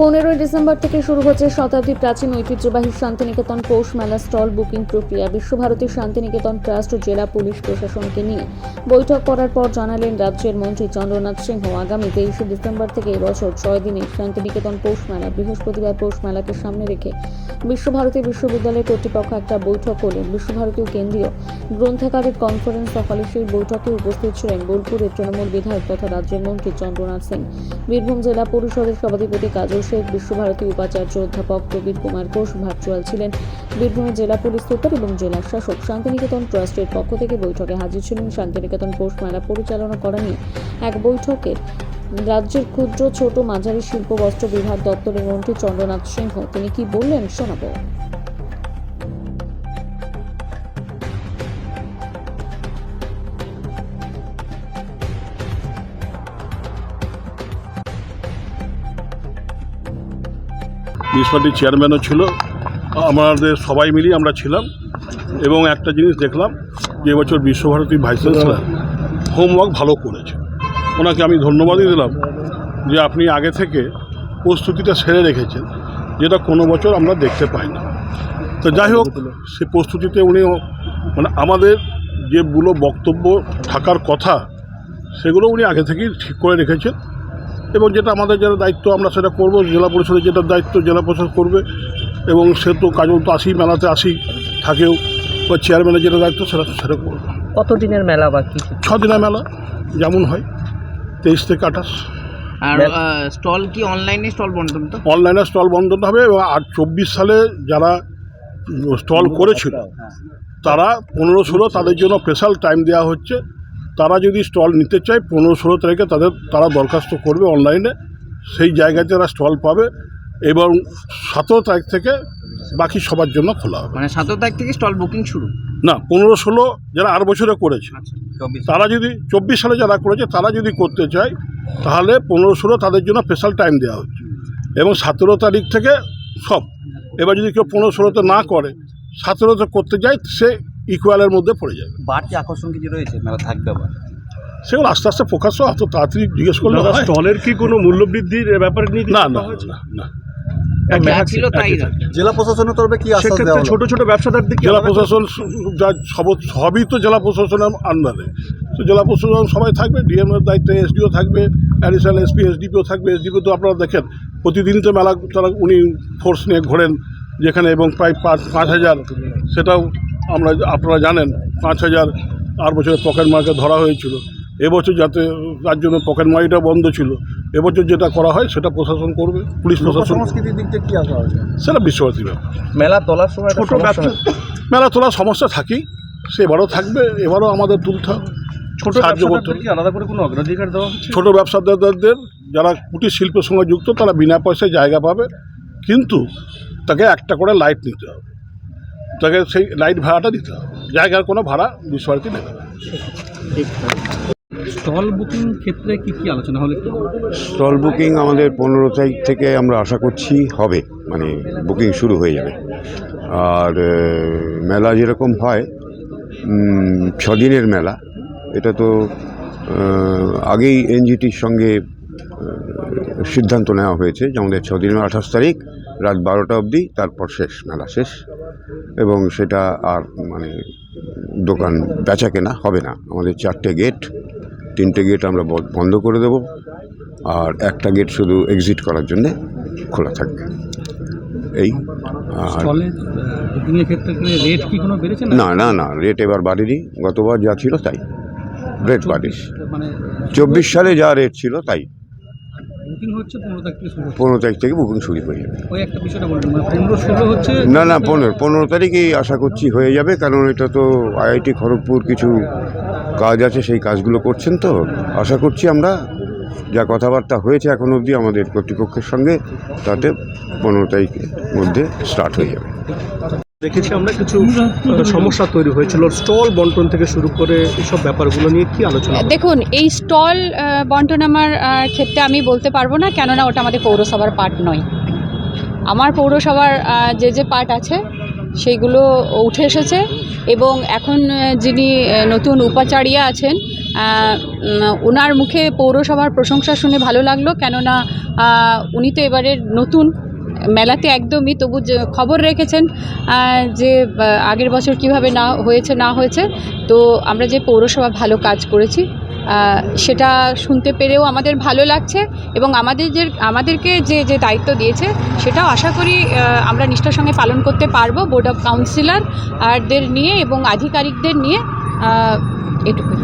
পনেরোই ডিসেম্বর থেকে শুরু হচ্ছে শতাব্দী প্রাচীন ঐতিহ্যবাহী শান্তিনিকেতন পৌষ মেলা স্টল বুকিং প্রক্রিয়া। বিশ্বভারতী শান্তিনিকেতন ট্রাস্ট ও জেলা পুলিশ প্রশাসনকে নিয়ে বৈঠক করার পর জানালেন রাজ্যের মন্ত্রী চন্দ্রনাথ সিংহ, আগামী তেইশে ডিসেম্বর থেকে এবছর ছয় দিনে শান্তিনিকেতন পৌষ মেলা, বৃহস্পতিবার পৌষ মেলাকে সামনে রেখে বিশ্বভারতী বিশ্ববিদ্যালয়ের কর্তৃপক্ষ একটা বৈঠক করলেন। বিশ্বভারতী কেন্দ্রীয় গ্রন্থাগারের কনফারেন্স হলে সেই বৈঠকে উপস্থিত ছিলেন বোলপুরের তৃণমূল বিধায়ক তথা রাজ্যের মন্ত্রী চন্দ্রনাথ সিং। বীরভূম জেলা পরিষদের সভাধিপতি কাজল শেখ বিশ্বভারতী উপাচার্য অধ্যাপক প্রবীর কুমার ঘোষ ভার্চুয়াল ছিলেন। বীরভূমের জেলা পুলিশ সুপার এবং জেলা শাসক শান্তিনিকেতন ট্রাস্টের পক্ষ থেকে বৈঠকে হাজির ছিলেন। শান্তিনিকেতন পৌষ মেলা পরিচালনা করা নিয়ে এক বৈঠকের রাজ্যের ক্ষুদ্র, ছোট মাঝারি শিল্প, বস্ত্র বিভাগ দপ্তরের মন্ত্রী চন্দ্রনাথ সিংহ। তিনি কি বললেন? শোনাবো। মিউনিসিপ্যালিটির চেয়ারম্যানও ছিল। আমাদের সবাই মিলেই আমরা ছিলাম এবং একটা জিনিস দেখলাম যে এবছর বিশ্বভারতী ভাইস চ্যান্সেলার হোমওয়ার্ক ভালো করেছে। ওনাকে আমি ধন্যবাদই দিলাম যে আপনি আগে থেকে প্রস্তুতিটা সেরে রেখেছেন, যেটা কোনো বছর আমরা দেখতে পাই না তো যাই হোক, সে প্রস্তুতিতে উনি মানে আমাদের যেগুলো বক্তব্য থাকার কথা, সেগুলো উনি আগে থেকেই ঠিক করে রেখেছেন। এবং যেটা আমাদের যেটা দায়িত্ব আমরা সেটা করব। জেলা পরিষদের যেটা দায়িত্ব জেলা পরিষদ করবে এবং সে তো কাজল তো আসি মেলাতে আসি থাকেও। বা চেয়ারম্যানের যেটা দায়িত্ব সেটা সেটা করব। কতদিনের মেলা বাকি? ছ দিনের মেলা যেমন হয় তেইশ থেকে আঠাশ। আর স্টল কি অনলাইনে স্টল বন্টন তো? অনলাইনে স্টল বন্ধ হবে এবং আর চব্বিশ সালে যারা স্টল করেছিল তারা পনেরো ষোলো তাদের জন্য স্পেশাল টাইম দেওয়া হচ্ছে। তারা যদি স্টল নিতে চায় পনেরো ষোলো তারিখে তাদের তারা দরখাস্ত করবে অনলাইনে। সেই জায়গায় তারা স্টল পাবে এবং সতেরো তারিখ থেকে বাকি সবার জন্য খোলা হবে। মানে সতেরো তারিখ থেকে স্টল বুকিং শুরু? না পনেরো ষোলো যারা আর বছরে করেছে আচ্ছা তারা যদি চব্বিশ সালে যারা করেছে তারা যদি করতে চায় তাহলে পনেরো ষোলো তাদের জন্য স্পেশাল টাইম দেওয়া হচ্ছে। এবং সতেরো তারিখ থেকে সব। এবার যদি কেউ পনেরো ষোলোতে না করে সতেরোতে করতে যায় সে ইকুয়ালের মধ্যে পড়ে যাবে। বাড়তি আকর্ষণ কিছু রয়েছে? মেলা থাকবে আবার। সেগুলো আস্তে আস্তে প্রকাশ হয়, অত তাড়াতাড়ি জিজ্ঞেস করলে হয়? স্টলের কি কোনো মূল্য বৃদ্ধির ব্যাপারে নিয়ে না না না না। যা ছিল তাই জেলা প্রশাসনের তরফে কি? ছোট ছোট ব্যবসাদারদের জেলা প্রশাসন যা সব সবই তো জেলা প্রশাসনের আন্ডারে। তো জেলা প্রশাসন সবাই থাকবে ডিএম এর দায়িত্বে এসডিও থাকবে অ্যাডিশনাল এসপি এসডিপিও থাকবে। এসডিপিও তো আপনারা দেখেন প্রতিদিনই তো মেলা তারা উনি ফোর্স নিয়ে ঘোরেন যেখানে এবং প্রায় পাঁচ পাঁচ হাজার সেটাও আমরা আপনারা জানেন পাঁচ হাজার আর বছরে পকেট মার্কে ধরা হয়েছিল। এবছর যাতে তার জন্য পকেট মারিটা বন্ধ ছিল এবছর যেটা করা হয় সেটা প্রশাসন করবে পুলিশ প্রশাসন সংস্কৃতির দিক থেকে কি আশা হয়েছে সেটা বিশ্ববাসী ব্যাপার। মেলা তোলার সময় ছোটো মেলা তোলার সমস্যা থাকেই সে এবারও থাকবে এবারও আমাদের তুলতে হবে। ছোট সাহায্য করতে আলাদা করে কোনো অগ্রাধিকার দেওয়া হচ্ছে? ছোট ব্যবসাদারদের যারা কুটির শিল্পের সঙ্গে যুক্ত তারা বিনা পয়সায় জায়গা পাবে কিন্তু তাকে একটা করে লাইট নিতে হবে। তাকে সেই লাইট ভাড়াটা দিতে হবে। জায়গার কোনো ভাড়া বিশ্বভারতী নেবে না। স্টল বুকিং ক্ষেত্রে কি কি আলোচনা হলো স্টল বুকিং আমাদের পনেরো তারিখ থেকে আমরা আশা করছি হবে মানে বুকিং শুরু হয়ে যাবে। আর মেলা যেরকম হয় ছদিনের মেলা এটা তো আগেই এনজিটির সঙ্গে সিদ্ধান্ত নেওয়া হয়েছে যে আমাদের ছদিনের আঠাশ তারিখ রাত বারোটা অবধি তারপর শেষ মেলা শেষ। এবং সেটা আর মানে দোকান বেচা কেনা হবে না। আমাদের চারটে গেট তিনটে গেট আমরা বন্ধ করে দেব। আর একটা গেট শুধু এক্সিট করার জন্যে খোলা থাকবে। এই না? না না রেট এবার বাড়েনি। গতবার যা ছিল তাই। রেট বাড়েনি। মানে চব্বিশ সালে যা রেট ছিল তাই। বুকিং হচ্ছে পনেরো তারিখ থেকে শুরু পনেরো তারিখ থেকে বুকিং শুরু হয়ে যাবে। ওই একটা বিষয়টা বলবেন মানে পনেরো ষোলো হচ্ছে? না না পনেরো পনেরো তারিখেই আশা করছি হয়ে যাবে কারণ এটা তো আইআইটি খড়গপুর কিছু কাজ আছে সেই কাজগুলো করছেন তো। আশা করছি আমরা যা কথাবার্তা হয়েছে এখন অবধি আমাদের কর্তৃপক্ষের সঙ্গে তাতে পনেরো তারিখের মধ্যে স্টার্ট হয়ে যাবে। দেখেছি আমরা কিছু সমস্যা তৈরি হয়েছিল স্টল বন্টন থেকে শুরু করে এসব ব্যাপারগুলো নিয়ে কি আলোচনা দেখুন, এই স্টল বন্টন আমার ক্ষেত্রে আমি বলতে পারব না, কেননা ওটা আমাদের পৌরসভার পার্ট নয়। আমার পৌরসভার যে যে পার্ট আছে, সেইগুলো উঠে এসেছে এবং এখন যিনি নতুন উপাচার্য আছেন ওনার মুখে পৌরসভার প্রশংসা শুনে ভালো লাগল, কেননা উনি তো এবারের নতুন। মেলাতে একদমই তবু খবর রেখেছেন যে আগের বছর কীভাবে না হয়েছে না হয়েছে, তো আমরা যে পৌরসভা ভালো কাজ করেছি সেটা শুনতে পেরেও আমাদের ভালো লাগছে এবং আমাদের যে আমাদেরকে যে যে দায়িত্ব দিয়েছে, সেটাও আশা করি আমরা নিষ্ঠার সঙ্গে পালন করতে পারব বোর্ড অফ কাউন্সিলর আরদের নিয়ে এবং আধিকারিকদের নিয়ে এটুকুই।